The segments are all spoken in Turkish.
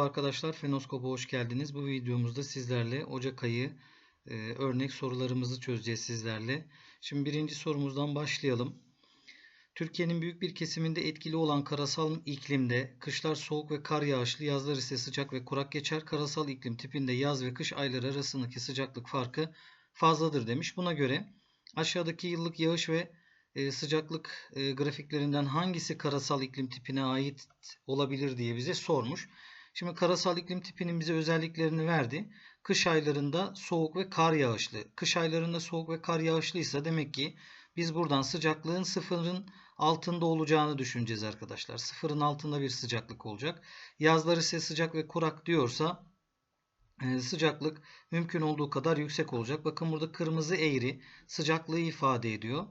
Arkadaşlar Fenoskop'a hoş geldiniz. Bu videomuzda sizlerle Ocak ayı e, örnek sorularımızı çözeceğiz sizlerle. Şimdi birinci sorumuzdan başlayalım. Türkiye'nin büyük bir kesiminde etkili olan karasal iklimde kışlar soğuk ve kar yağışlı, yazlar ise sıcak ve kurak geçer. Karasal iklim tipinde yaz ve kış ayları arasındaki sıcaklık farkı fazladır demiş. Buna göre aşağıdaki yıllık yağış ve e, sıcaklık e, grafiklerinden hangisi karasal iklim tipine ait olabilir diye bize sormuş. Şimdi karasal iklim tipinin bize özelliklerini verdi. Kış aylarında soğuk ve kar yağışlı. Kış aylarında soğuk ve kar yağışlıysa demek ki biz buradan sıcaklığın sıfırın altında olacağını düşüneceğiz arkadaşlar. Sıfırın altında bir sıcaklık olacak. Yazlar ise sıcak ve kurak diyorsa e, sıcaklık mümkün olduğu kadar yüksek olacak. Bakın burada kırmızı eğri sıcaklığı ifade ediyor.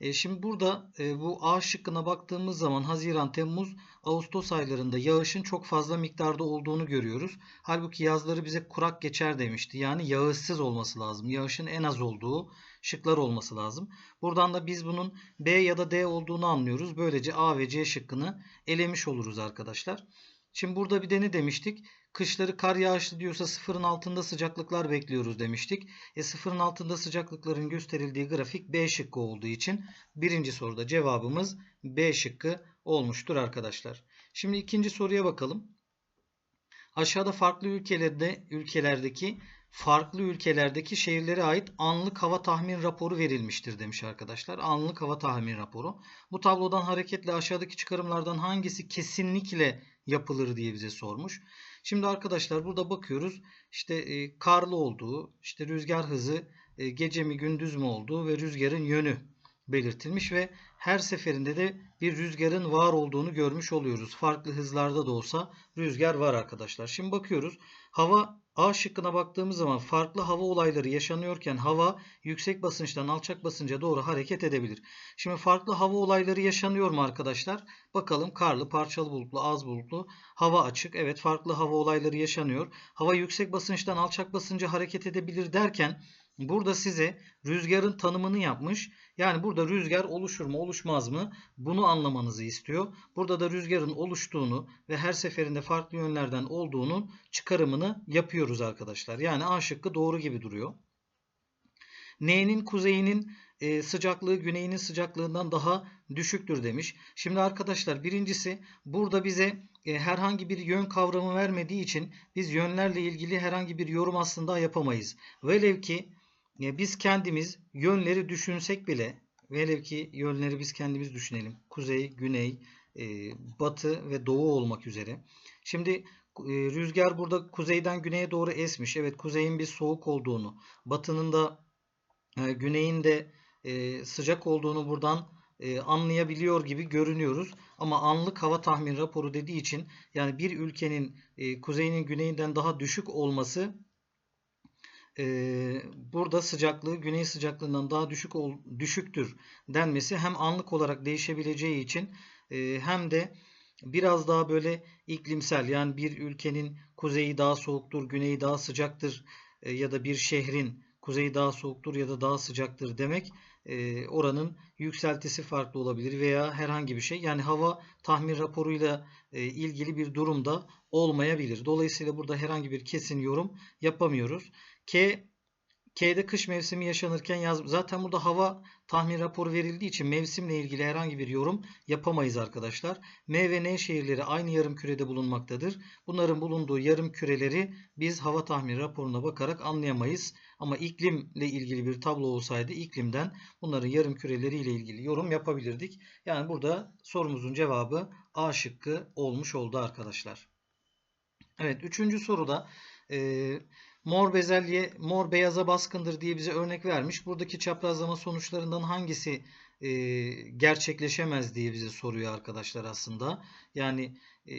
E, şimdi burada e, bu A şıkkına baktığımız zaman Haziran, Temmuz, Ağustos aylarında yağışın çok fazla miktarda olduğunu görüyoruz. Halbuki yazları bize kurak geçer demişti. Yani yağışsız olması lazım. Yağışın en az olduğu şıklar olması lazım. Buradan da biz bunun B ya da D olduğunu anlıyoruz. Böylece A ve C şıkkını elemiş oluruz arkadaşlar. Şimdi burada bir de ne demiştik? Kışları kar yağışlı diyorsa sıfırın altında sıcaklıklar bekliyoruz demiştik. E sıfırın altında sıcaklıkların gösterildiği grafik B şıkkı olduğu için birinci soruda cevabımız B şıkkı olmuştur arkadaşlar. Şimdi ikinci soruya bakalım. Aşağıda farklı ülkelerde ülkelerdeki farklı ülkelerdeki şehirlere ait anlık hava tahmin raporu verilmiştir demiş arkadaşlar. Anlık hava tahmin raporu. Bu tablodan hareketle aşağıdaki çıkarımlardan hangisi kesinlikle yapılır diye bize sormuş. Şimdi arkadaşlar burada bakıyoruz. İşte e, karlı olduğu, işte rüzgar hızı e, gece mi gündüz mü olduğu ve rüzgarın yönü belirtilmiş ve her seferinde de bir rüzgarın var olduğunu görmüş oluyoruz. Farklı hızlarda da olsa rüzgar var arkadaşlar. Şimdi bakıyoruz. Hava A şıkkına baktığımız zaman farklı hava olayları yaşanıyorken hava yüksek basınçtan alçak basınca doğru hareket edebilir. Şimdi farklı hava olayları yaşanıyor mu arkadaşlar? Bakalım karlı, parçalı bulutlu, az bulutlu, hava açık. Evet farklı hava olayları yaşanıyor. Hava yüksek basınçtan alçak basınca hareket edebilir derken Burada size rüzgarın tanımını yapmış. Yani burada rüzgar oluşur mu oluşmaz mı bunu anlamanızı istiyor. Burada da rüzgarın oluştuğunu ve her seferinde farklı yönlerden olduğunun çıkarımını yapıyoruz arkadaşlar. Yani A şıkkı doğru gibi duruyor. N'nin kuzeyinin e, sıcaklığı güneyinin sıcaklığından daha düşüktür demiş. Şimdi arkadaşlar birincisi burada bize e, herhangi bir yön kavramı vermediği için biz yönlerle ilgili herhangi bir yorum aslında yapamayız. Velev ki biz kendimiz yönleri düşünsek bile velev ki yönleri biz kendimiz düşünelim. Kuzey, güney, e, batı ve doğu olmak üzere. Şimdi e, rüzgar burada kuzeyden güneye doğru esmiş. Evet kuzeyin bir soğuk olduğunu, batının da e, güneyin de sıcak olduğunu buradan anlayabiliyor gibi görünüyoruz. Ama anlık hava tahmin raporu dediği için yani bir ülkenin kuzeyinin güneyinden daha düşük olması e, burada sıcaklığı güney sıcaklığından daha düşük ol, düşüktür denmesi hem anlık olarak değişebileceği için e, hem de biraz daha böyle iklimsel yani bir ülkenin kuzeyi daha soğuktur, güneyi daha sıcaktır e, ya da bir şehrin kuzeyi daha soğuktur ya da daha sıcaktır demek e, oranın yükseltisi farklı olabilir veya herhangi bir şey. Yani hava tahmin raporuyla e, ilgili bir durumda olmayabilir. Dolayısıyla burada herhangi bir kesin yorum yapamıyoruz. K K'de kış mevsimi yaşanırken yaz zaten burada hava tahmin raporu verildiği için mevsimle ilgili herhangi bir yorum yapamayız arkadaşlar. M ve N şehirleri aynı yarım kürede bulunmaktadır. Bunların bulunduğu yarım küreleri biz hava tahmin raporuna bakarak anlayamayız. Ama iklimle ilgili bir tablo olsaydı iklimden bunların yarım küreleri ile ilgili yorum yapabilirdik. Yani burada sorumuzun cevabı A şıkkı olmuş oldu arkadaşlar. Evet üçüncü soruda e, mor bezelye mor beyaza baskındır diye bize örnek vermiş. Buradaki çaprazlama sonuçlarından hangisi e, gerçekleşemez diye bize soruyor arkadaşlar aslında. Yani e,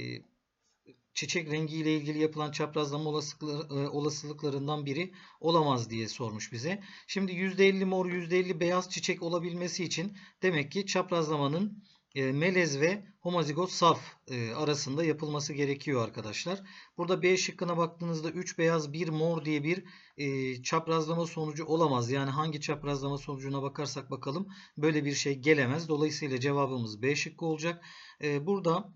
çiçek rengi ile ilgili yapılan çaprazlama olasılıklarından biri olamaz diye sormuş bize. Şimdi %50 mor %50 beyaz çiçek olabilmesi için demek ki çaprazlamanın e, melez ve homozigot saf e, arasında yapılması gerekiyor arkadaşlar. Burada B şıkkına baktığınızda 3 beyaz 1 mor diye bir e, çaprazlama sonucu olamaz. Yani hangi çaprazlama sonucuna bakarsak bakalım böyle bir şey gelemez. Dolayısıyla cevabımız B şıkkı olacak. Burada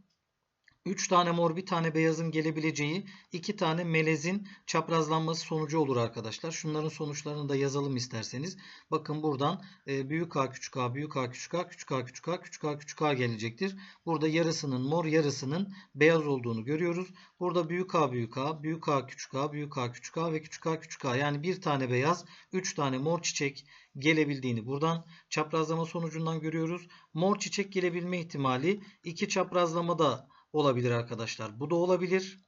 3 tane mor bir tane beyazın gelebileceği 2 tane melezin çaprazlanması sonucu olur arkadaşlar. Şunların sonuçlarını da yazalım isterseniz. Bakın buradan e, büyük A küçük A büyük A küçük A küçük A küçük A küçük A küçük A gelecektir. Burada yarısının mor yarısının beyaz olduğunu görüyoruz. Burada büyük A büyük A büyük A küçük A büyük A küçük A ve küçük A küçük A yani bir tane beyaz 3 tane mor çiçek gelebildiğini buradan çaprazlama sonucundan görüyoruz. Mor çiçek gelebilme ihtimali iki çaprazlamada olabilir arkadaşlar. Bu da olabilir.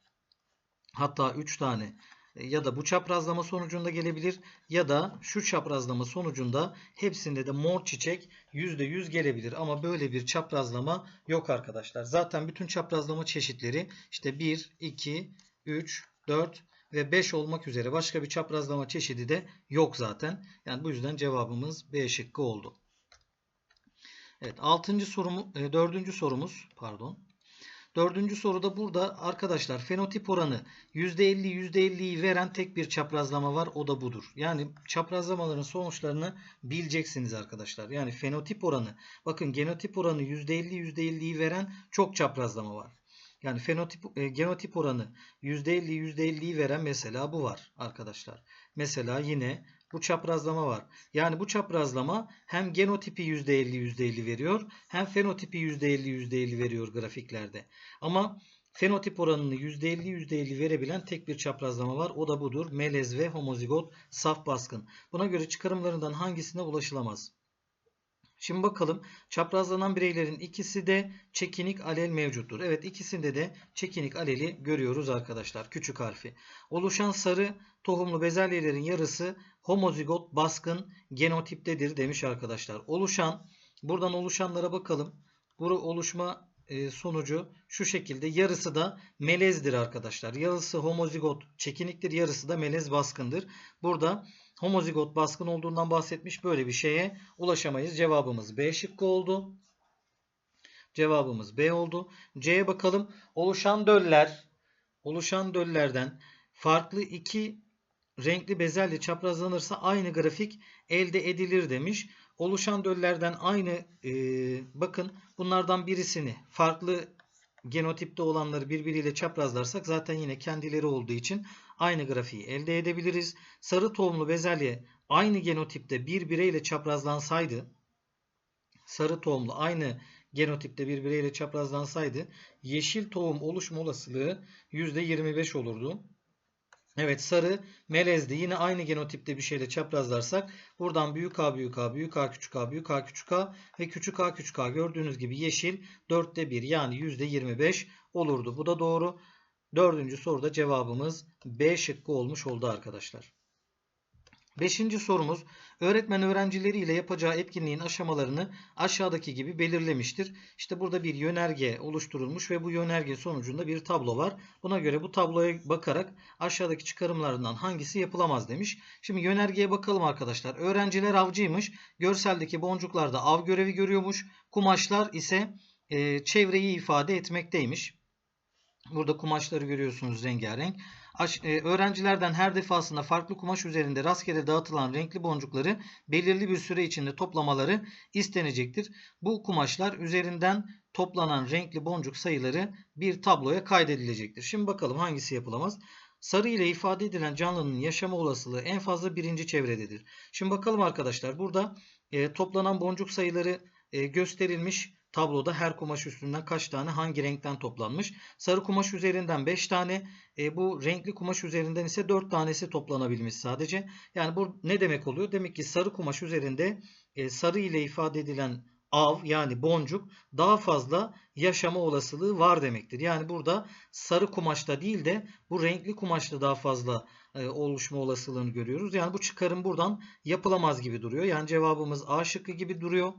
Hatta 3 tane e, ya da bu çaprazlama sonucunda gelebilir ya da şu çaprazlama sonucunda hepsinde de mor çiçek %100 gelebilir. Ama böyle bir çaprazlama yok arkadaşlar. Zaten bütün çaprazlama çeşitleri işte 1, 2, 3, 4 ve 5 olmak üzere başka bir çaprazlama çeşidi de yok zaten. Yani bu yüzden cevabımız B şıkkı oldu. Evet 6. sorumu, 4. sorumuz pardon. Dördüncü soruda burada arkadaşlar fenotip oranı %50 %50'yi veren tek bir çaprazlama var. O da budur. Yani çaprazlamaların sonuçlarını bileceksiniz arkadaşlar. Yani fenotip oranı bakın genotip oranı %50 %50'yi veren çok çaprazlama var. Yani fenotip e, genotip oranı %50 %50'yi veren mesela bu var arkadaşlar. Mesela yine bu çaprazlama var. Yani bu çaprazlama hem genotipi %50 %50 veriyor hem fenotipi %50 %50 veriyor grafiklerde. Ama fenotip oranını %50 %50 verebilen tek bir çaprazlama var. O da budur. Melez ve homozigot saf baskın. Buna göre çıkarımlarından hangisine ulaşılamaz? Şimdi bakalım çaprazlanan bireylerin ikisi de çekinik alel mevcuttur. Evet ikisinde de çekinik aleli görüyoruz arkadaşlar. Küçük harfi. Oluşan sarı tohumlu bezelyelerin yarısı homozigot baskın genotiptedir demiş arkadaşlar. Oluşan buradan oluşanlara bakalım. Bu oluşma e, sonucu şu şekilde yarısı da melezdir arkadaşlar. Yarısı homozigot çekiniktir yarısı da melez baskındır. Burada homozigot baskın olduğundan bahsetmiş. Böyle bir şeye ulaşamayız. Cevabımız B şıkkı oldu. Cevabımız B oldu. C'ye bakalım. Oluşan döller oluşan döllerden farklı iki renkli bezelye çaprazlanırsa aynı grafik elde edilir demiş. Oluşan döllerden aynı e, bakın bunlardan birisini farklı genotipte olanları birbiriyle çaprazlarsak zaten yine kendileri olduğu için aynı grafiği elde edebiliriz. Sarı tohumlu bezelye aynı genotipte bir bireyle çaprazlansaydı sarı tohumlu aynı genotipte bir bireyle çaprazlansaydı yeşil tohum oluşma olasılığı %25 olurdu. Evet sarı melezdi. Yine aynı genotipte bir şeyle çaprazlarsak buradan büyük A büyük A büyük A küçük A büyük A küçük A ve küçük A küçük A gördüğünüz gibi yeşil 4'te 1 yani %25 olurdu. Bu da doğru. Dördüncü soruda cevabımız B şıkkı olmuş oldu arkadaşlar. Beşinci sorumuz öğretmen öğrencileriyle yapacağı etkinliğin aşamalarını aşağıdaki gibi belirlemiştir. İşte burada bir yönerge oluşturulmuş ve bu yönerge sonucunda bir tablo var. Buna göre bu tabloya bakarak aşağıdaki çıkarımlarından hangisi yapılamaz demiş. Şimdi yönergeye bakalım arkadaşlar. Öğrenciler avcıymış. Görseldeki boncuklarda av görevi görüyormuş. Kumaşlar ise e, çevreyi ifade etmekteymiş. Burada kumaşları görüyorsunuz rengarenk. E, öğrencilerden her defasında farklı kumaş üzerinde rastgele dağıtılan renkli boncukları belirli bir süre içinde toplamaları istenecektir. Bu kumaşlar üzerinden toplanan renkli boncuk sayıları bir tabloya kaydedilecektir. Şimdi bakalım hangisi yapılamaz. Sarı ile ifade edilen canlının yaşama olasılığı en fazla birinci çevrededir. Şimdi bakalım arkadaşlar burada e, toplanan boncuk sayıları e, gösterilmiş. Tabloda her kumaş üstünden kaç tane hangi renkten toplanmış. Sarı kumaş üzerinden 5 tane. E, bu renkli kumaş üzerinden ise 4 tanesi toplanabilmiş sadece. Yani bu ne demek oluyor? Demek ki sarı kumaş üzerinde e, sarı ile ifade edilen av yani boncuk daha fazla yaşama olasılığı var demektir. Yani burada sarı kumaşta değil de bu renkli kumaşta daha fazla e, oluşma olasılığını görüyoruz. Yani bu çıkarım buradan yapılamaz gibi duruyor. Yani cevabımız A şıkkı gibi duruyor.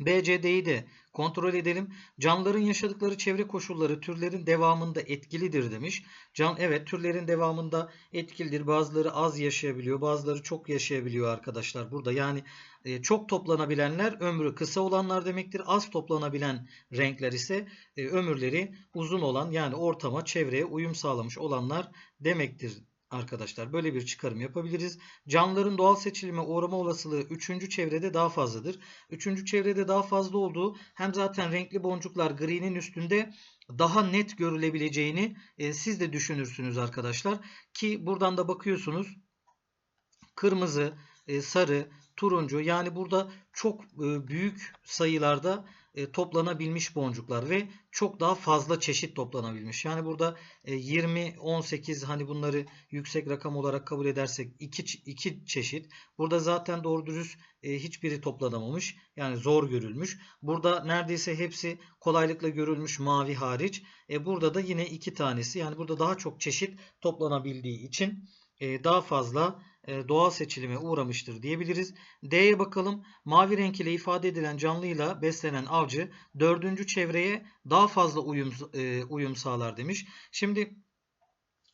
BCD'yi de kontrol edelim. Canlıların yaşadıkları çevre koşulları türlerin devamında etkilidir demiş. Can evet türlerin devamında etkilidir. Bazıları az yaşayabiliyor, bazıları çok yaşayabiliyor arkadaşlar burada. Yani e, çok toplanabilenler ömrü kısa olanlar demektir. Az toplanabilen renkler ise e, ömürleri uzun olan yani ortama, çevreye uyum sağlamış olanlar demektir arkadaşlar. Böyle bir çıkarım yapabiliriz. Canlıların doğal seçilime uğrama olasılığı 3. çevrede daha fazladır. 3. çevrede daha fazla olduğu hem zaten renkli boncuklar gri'nin üstünde daha net görülebileceğini e, siz de düşünürsünüz arkadaşlar. Ki buradan da bakıyorsunuz kırmızı, e, sarı, turuncu yani burada çok e, büyük sayılarda e, toplanabilmiş boncuklar ve çok daha fazla çeşit toplanabilmiş. Yani burada 20, 18 hani bunları yüksek rakam olarak kabul edersek 2, 2 çeşit. Burada zaten doğru dürüst hiçbiri toplanamamış. Yani zor görülmüş. Burada neredeyse hepsi kolaylıkla görülmüş mavi hariç. Burada da yine iki tanesi. Yani burada daha çok çeşit toplanabildiği için daha fazla e, doğal seçilime uğramıştır diyebiliriz. D'ye bakalım. Mavi renk ile ifade edilen canlıyla beslenen avcı dördüncü çevreye daha fazla uyum, e, uyum sağlar demiş. Şimdi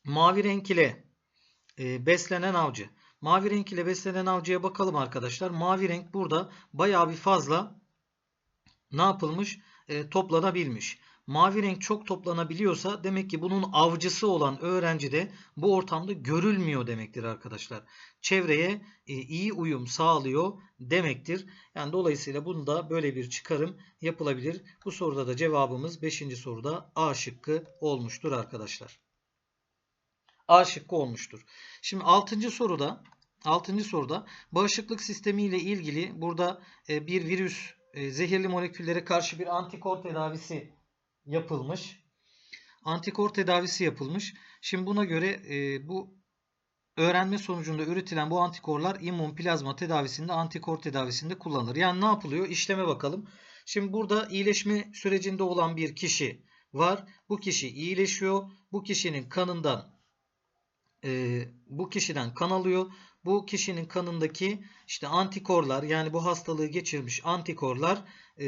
mavi renk ile e, beslenen avcı. Mavi renk ile beslenen avcıya bakalım arkadaşlar. Mavi renk burada bayağı bir fazla ne yapılmış? E, toplanabilmiş mavi renk çok toplanabiliyorsa demek ki bunun avcısı olan öğrenci de bu ortamda görülmüyor demektir arkadaşlar. Çevreye e, iyi uyum sağlıyor demektir. Yani dolayısıyla bunda böyle bir çıkarım yapılabilir. Bu soruda da cevabımız 5. soruda A şıkkı olmuştur arkadaşlar. A şıkkı olmuştur. Şimdi 6. soruda 6. soruda bağışıklık sistemi ile ilgili burada e, bir virüs e, zehirli moleküllere karşı bir antikor tedavisi yapılmış. Antikor tedavisi yapılmış. Şimdi buna göre e, bu öğrenme sonucunda üretilen bu antikorlar immün plazma tedavisinde antikor tedavisinde kullanılır. Yani ne yapılıyor? İşleme bakalım. Şimdi burada iyileşme sürecinde olan bir kişi var. Bu kişi iyileşiyor. Bu kişinin kanından e, bu kişiden kan alıyor. Bu kişinin kanındaki işte antikorlar yani bu hastalığı geçirmiş antikorlar e,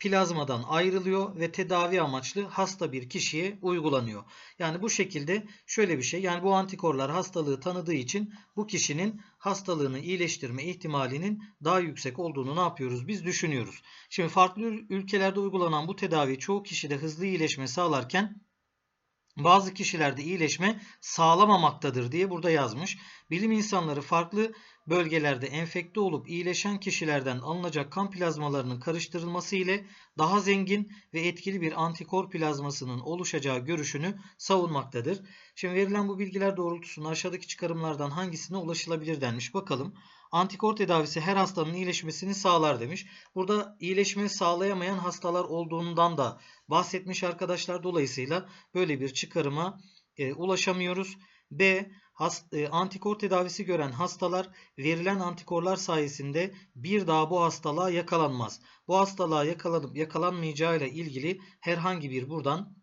plazmadan ayrılıyor ve tedavi amaçlı hasta bir kişiye uygulanıyor. Yani bu şekilde şöyle bir şey. Yani bu antikorlar hastalığı tanıdığı için bu kişinin hastalığını iyileştirme ihtimalinin daha yüksek olduğunu ne yapıyoruz? Biz düşünüyoruz. Şimdi farklı ülkelerde uygulanan bu tedavi çoğu kişide hızlı iyileşme sağlarken bazı kişilerde iyileşme sağlamamaktadır diye burada yazmış. Bilim insanları farklı bölgelerde enfekte olup iyileşen kişilerden alınacak kan plazmalarının karıştırılması ile daha zengin ve etkili bir antikor plazmasının oluşacağı görüşünü savunmaktadır. Şimdi verilen bu bilgiler doğrultusunda aşağıdaki çıkarımlardan hangisine ulaşılabilir denmiş. Bakalım. Antikor tedavisi her hastanın iyileşmesini sağlar demiş. Burada iyileşme sağlayamayan hastalar olduğundan da bahsetmiş arkadaşlar. Dolayısıyla böyle bir çıkarıma e, ulaşamıyoruz. B. Hast, e, antikor tedavisi gören hastalar verilen antikorlar sayesinde bir daha bu hastalığa yakalanmaz. Bu hastalığa yakalanıp yakalanmayacağıyla ilgili herhangi bir buradan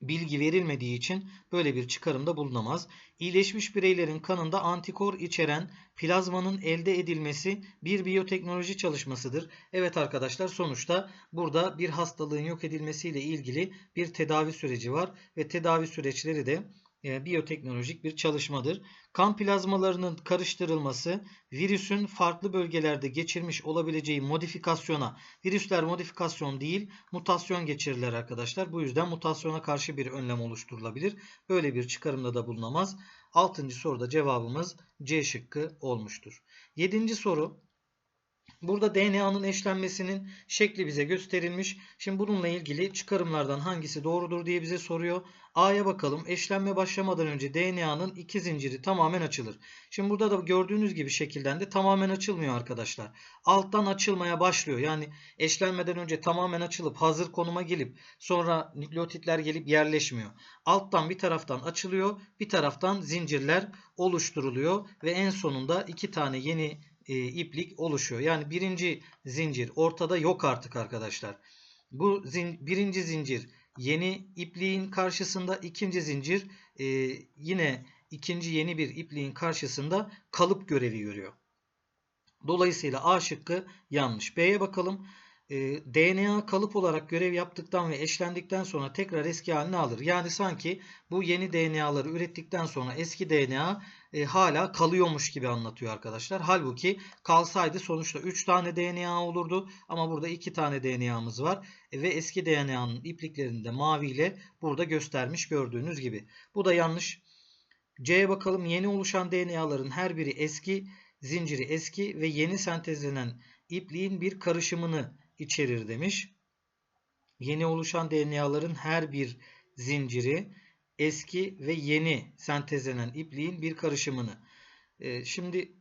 bilgi verilmediği için böyle bir çıkarımda bulunamaz. İyileşmiş bireylerin kanında antikor içeren plazmanın elde edilmesi bir biyoteknoloji çalışmasıdır. Evet arkadaşlar sonuçta burada bir hastalığın yok edilmesiyle ilgili bir tedavi süreci var ve tedavi süreçleri de e, biyoteknolojik bir çalışmadır. Kan plazmalarının karıştırılması virüsün farklı bölgelerde geçirmiş olabileceği modifikasyona, virüsler modifikasyon değil mutasyon geçirirler arkadaşlar. Bu yüzden mutasyona karşı bir önlem oluşturulabilir. Böyle bir çıkarımda da bulunamaz. 6. soruda cevabımız C şıkkı olmuştur. 7. soru Burada DNA'nın eşlenmesinin şekli bize gösterilmiş. Şimdi bununla ilgili çıkarımlardan hangisi doğrudur diye bize soruyor. A'ya bakalım. Eşlenme başlamadan önce DNA'nın iki zinciri tamamen açılır. Şimdi burada da gördüğünüz gibi şekilden de tamamen açılmıyor arkadaşlar. Alttan açılmaya başlıyor. Yani eşlenmeden önce tamamen açılıp hazır konuma gelip sonra nükleotitler gelip yerleşmiyor. Alttan bir taraftan açılıyor. Bir taraftan zincirler oluşturuluyor. Ve en sonunda iki tane yeni e, iplik oluşuyor. Yani birinci zincir ortada yok artık arkadaşlar. Bu zin, birinci zincir yeni ipliğin karşısında ikinci zincir e, yine ikinci yeni bir ipliğin karşısında kalıp görevi görüyor. Dolayısıyla A şıkkı yanlış. B'ye bakalım. E, DNA kalıp olarak görev yaptıktan ve eşlendikten sonra tekrar eski haline alır. Yani sanki bu yeni DNA'ları ürettikten sonra eski DNA e, hala kalıyormuş gibi anlatıyor arkadaşlar. Halbuki kalsaydı sonuçta 3 tane DNA olurdu ama burada 2 tane DNA'mız var e, ve eski DNA'nın ipliklerini de maviyle burada göstermiş gördüğünüz gibi. Bu da yanlış. C'ye bakalım. Yeni oluşan DNA'ların her biri eski, zinciri eski ve yeni sentezlenen ipliğin bir karışımını içerir demiş. Yeni oluşan DNA'ların her bir zinciri eski ve yeni sentezlenen ipliğin bir karışımını. Ee, şimdi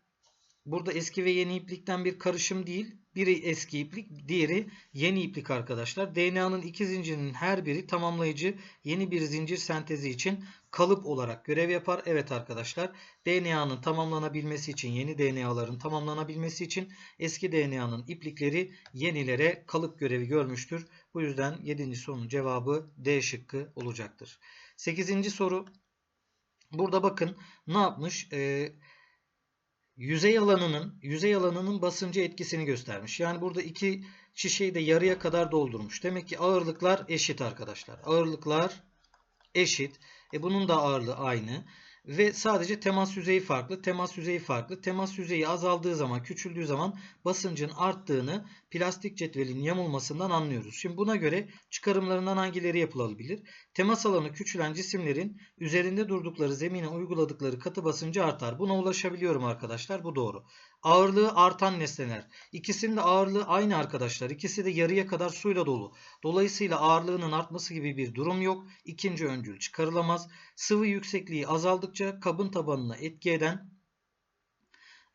burada eski ve yeni iplikten bir karışım değil. Biri eski iplik, diğeri yeni iplik arkadaşlar. DNA'nın iki zincirinin her biri tamamlayıcı yeni bir zincir sentezi için kalıp olarak görev yapar. Evet arkadaşlar DNA'nın tamamlanabilmesi için yeni DNA'ların tamamlanabilmesi için eski DNA'nın iplikleri yenilere kalıp görevi görmüştür. Bu yüzden 7. sorunun cevabı D şıkkı olacaktır. 8. soru. Burada bakın ne yapmış? Ee, yüzey alanının yüzey alanının basıncı etkisini göstermiş. Yani burada iki şişeyi de yarıya kadar doldurmuş. Demek ki ağırlıklar eşit arkadaşlar. Ağırlıklar eşit. E bunun da ağırlığı aynı. Ve sadece temas yüzeyi farklı. Temas yüzeyi farklı. Temas yüzeyi azaldığı zaman, küçüldüğü zaman basıncın arttığını plastik cetvelin yamulmasından anlıyoruz. Şimdi buna göre çıkarımlarından hangileri yapılabilir? Temas alanı küçülen cisimlerin üzerinde durdukları zemine uyguladıkları katı basıncı artar. Buna ulaşabiliyorum arkadaşlar. Bu doğru. Ağırlığı artan nesneler. İkisinin de ağırlığı aynı arkadaşlar. İkisi de yarıya kadar suyla dolu. Dolayısıyla ağırlığının artması gibi bir durum yok. İkinci öncül çıkarılamaz. Sıvı yüksekliği azaldıkça kabın tabanına etki eden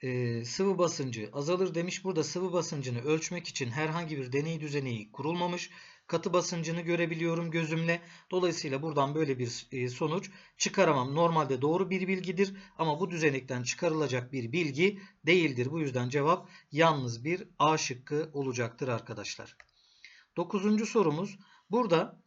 e, sıvı basıncı azalır demiş. Burada sıvı basıncını ölçmek için herhangi bir deney düzeneği kurulmamış. Katı basıncını görebiliyorum gözümle. Dolayısıyla buradan böyle bir e, sonuç çıkaramam. Normalde doğru bir bilgidir ama bu düzenekten çıkarılacak bir bilgi değildir. Bu yüzden cevap yalnız bir A şıkkı olacaktır arkadaşlar. Dokuzuncu sorumuz. Burada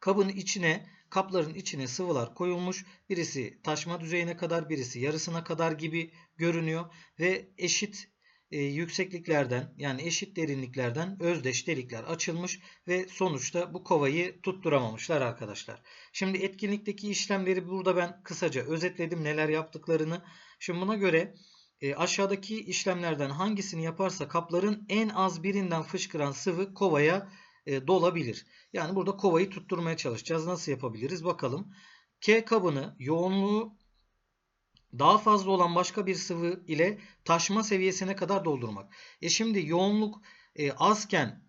kabın içine kapların içine sıvılar koyulmuş. Birisi taşma düzeyine kadar, birisi yarısına kadar gibi görünüyor ve eşit e, yüksekliklerden yani eşit derinliklerden özdeş delikler açılmış ve sonuçta bu kovayı tutturamamışlar arkadaşlar. Şimdi etkinlikteki işlemleri burada ben kısaca özetledim neler yaptıklarını. Şimdi buna göre e, aşağıdaki işlemlerden hangisini yaparsa kapların en az birinden fışkıran sıvı kovaya e, dolabilir. Yani burada kovayı tutturmaya çalışacağız. Nasıl yapabiliriz bakalım. K kabını yoğunluğu daha fazla olan başka bir sıvı ile taşma seviyesine kadar doldurmak. E şimdi yoğunluk e, azken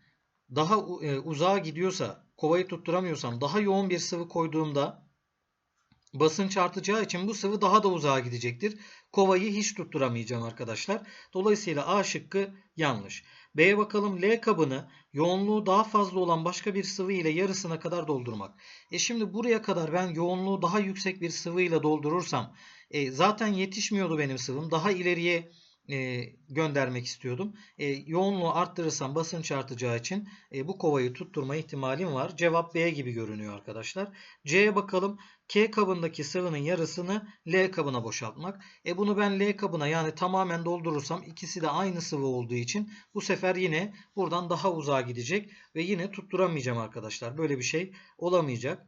daha e, uzağa gidiyorsa kovayı tutturamıyorsam daha yoğun bir sıvı koyduğumda basınç artacağı için bu sıvı daha da uzağa gidecektir. Kovayı hiç tutturamayacağım arkadaşlar. Dolayısıyla A şıkkı yanlış. B'ye bakalım L kabını yoğunluğu daha fazla olan başka bir sıvı ile yarısına kadar doldurmak. E şimdi buraya kadar ben yoğunluğu daha yüksek bir sıvı ile doldurursam e, zaten yetişmiyordu benim sıvım. Daha ileriye e, göndermek istiyordum. E, yoğunluğu arttırırsam basınç artacağı için e, bu kovayı tutturma ihtimalim var. Cevap B gibi görünüyor arkadaşlar. C'ye bakalım. K kabındaki sıvının yarısını L kabına boşaltmak. E bunu ben L kabına yani tamamen doldurursam ikisi de aynı sıvı olduğu için bu sefer yine buradan daha uzağa gidecek ve yine tutturamayacağım arkadaşlar. Böyle bir şey olamayacak.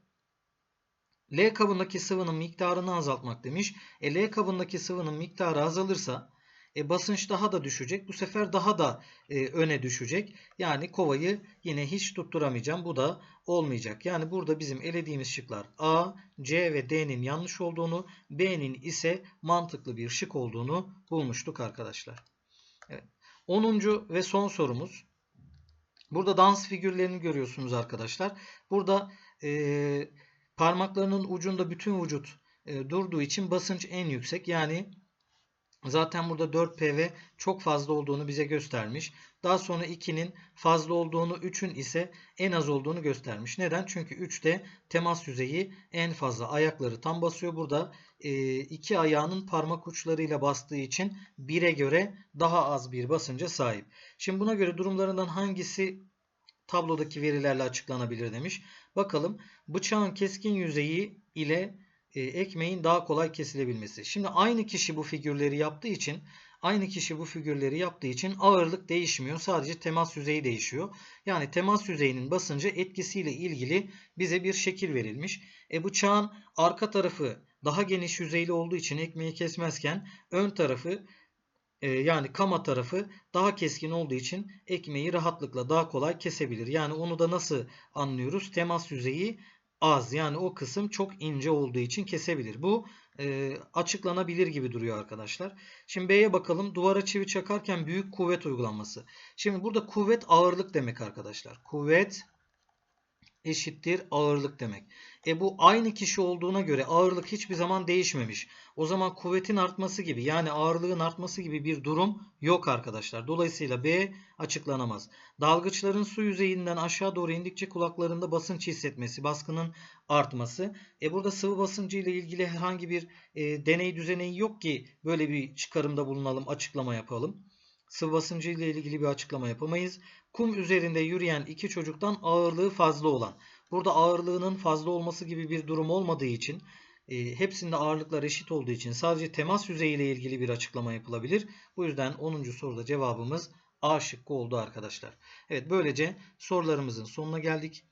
L kabındaki sıvının miktarını azaltmak demiş. E, L kabındaki sıvının miktarı azalırsa e, basınç daha da düşecek. Bu sefer daha da e, öne düşecek. Yani kovayı yine hiç tutturamayacağım. Bu da olmayacak. Yani burada bizim elediğimiz şıklar A, C ve D'nin yanlış olduğunu, B'nin ise mantıklı bir şık olduğunu bulmuştuk arkadaşlar. Evet. 10. ve son sorumuz. Burada dans figürlerini görüyorsunuz arkadaşlar. Burada e, parmaklarının ucunda bütün vücut e, durduğu için basınç en yüksek. Yani Zaten burada 4 PV çok fazla olduğunu bize göstermiş. Daha sonra 2'nin fazla olduğunu, 3'ün ise en az olduğunu göstermiş. Neden? Çünkü 3'te temas yüzeyi en fazla ayakları tam basıyor. Burada e, iki ayağının parmak uçlarıyla bastığı için 1'e göre daha az bir basınca sahip. Şimdi buna göre durumlarından hangisi tablodaki verilerle açıklanabilir demiş. Bakalım bıçağın keskin yüzeyi ile ekmeğin daha kolay kesilebilmesi. Şimdi aynı kişi bu figürleri yaptığı için aynı kişi bu figürleri yaptığı için ağırlık değişmiyor. Sadece temas yüzeyi değişiyor. Yani temas yüzeyinin basıncı etkisiyle ilgili bize bir şekil verilmiş. E bıçağın arka tarafı daha geniş yüzeyli olduğu için ekmeği kesmezken ön tarafı e, yani kama tarafı daha keskin olduğu için ekmeği rahatlıkla daha kolay kesebilir. Yani onu da nasıl anlıyoruz? Temas yüzeyi az. Yani o kısım çok ince olduğu için kesebilir. Bu e, açıklanabilir gibi duruyor arkadaşlar. Şimdi B'ye bakalım. Duvara çivi çakarken büyük kuvvet uygulanması. Şimdi burada kuvvet ağırlık demek arkadaşlar. Kuvvet eşittir ağırlık demek. E bu aynı kişi olduğuna göre ağırlık hiçbir zaman değişmemiş. O zaman kuvvetin artması gibi yani ağırlığın artması gibi bir durum yok arkadaşlar. Dolayısıyla B açıklanamaz. Dalgıçların su yüzeyinden aşağı doğru indikçe kulaklarında basınç hissetmesi, baskının artması. E burada sıvı basıncı ile ilgili herhangi bir e, deney düzeneği yok ki böyle bir çıkarımda bulunalım, açıklama yapalım. Sıvı basıncı ile ilgili bir açıklama yapamayız. Kum üzerinde yürüyen iki çocuktan ağırlığı fazla olan. Burada ağırlığının fazla olması gibi bir durum olmadığı için e, hepsinde ağırlıklar eşit olduğu için sadece temas yüzeyi ile ilgili bir açıklama yapılabilir. Bu yüzden 10. soruda cevabımız A şıkkı oldu arkadaşlar. Evet böylece sorularımızın sonuna geldik.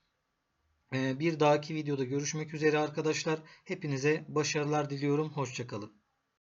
E, bir dahaki videoda görüşmek üzere arkadaşlar. Hepinize başarılar diliyorum. Hoşçakalın.